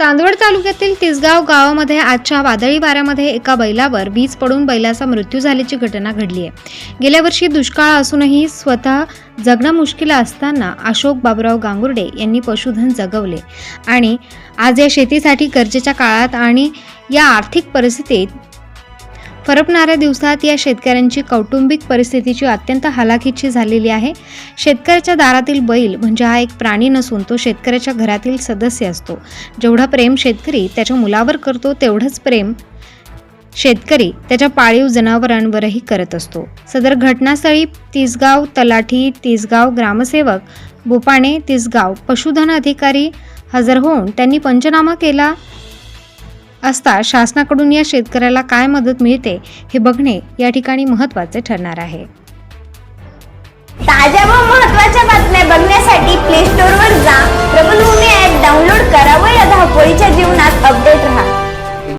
चांदवड तालुक्यातील तिसगाव गावामध्ये आजच्या वादळी वाऱ्यामध्ये एका बैलावर वीज पडून बैलाचा मृत्यू झाल्याची घटना घडली आहे. गेल्या वर्षी दुष्काळ असूनही स्वतः जगणं मुश्किल असताना अशोक बाबुराव गांगुर्डे यांनी पशुधन जगवले. आणि आज या शेतीसाठी गरजेच्या काळात आणि या आर्थिक परिस्थितीत फरपणाऱ्या दिवसात या शेतकऱ्यांची कौटुंबिक परिस्थितीची अत्यंत हलाखीची झालेली आहे. शेतकऱ्याच्या दारातील बैल म्हणजे हा एक प्राणी नसून तो शेतकऱ्याच्या घरातील सदस्य असतो. जेवढा प्रेम शेतकरी त्याच्या मुलावर करतो तेवढंच प्रेम शेतकरी त्याच्या पाळीव जनावरांवरही करत असतो. सदर घटनास्थळी तिसगाव तलाठी तिसगाव ग्रामसेवक बोपाणे तिसगाव पशुधन अधिकारी हजर होऊन त्यांनी पंचनामा केला. असता शासनाकडून या शेतकऱ्याला काय मदत मिळते हे बघणे या ठिकाणी महत्त्वाचे ठरणार आहे. ताज्या व महत्त्वाच्या बातम्या बघण्यासाठी